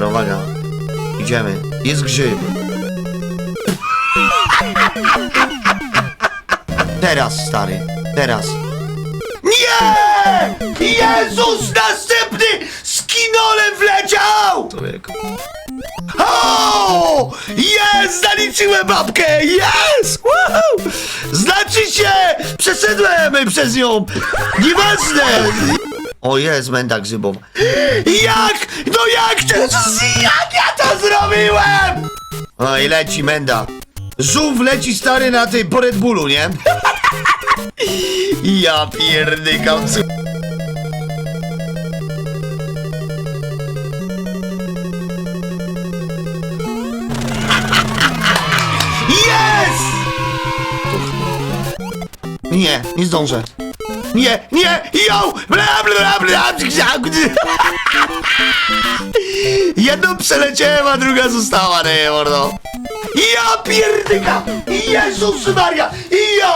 Dobra, uwaga. Idziemy. Jest grzyb. Teraz, stary. Teraz. Nie! Jezus, następny z kinolem wleciał! Człowieku. O! Jest! Zaliczyłem babkę! Jest! Woohoo! Znaczy się! Przeszedłem przez nią! Nieważne! O jest, menda grzybowa. Jak? No jak to? Jak ja to zrobiłem? O i leci menda. Żółw leci stary na tej po Red Bullu, nie? Ja pierdykam. co- Jest! Nie, nie zdążę. Nie, nie, ją! Bla, bla, bla, bla. Jedną przeleciałem, a druga została, nie mordo. Ja pierdyka! Jezus Maria! Ja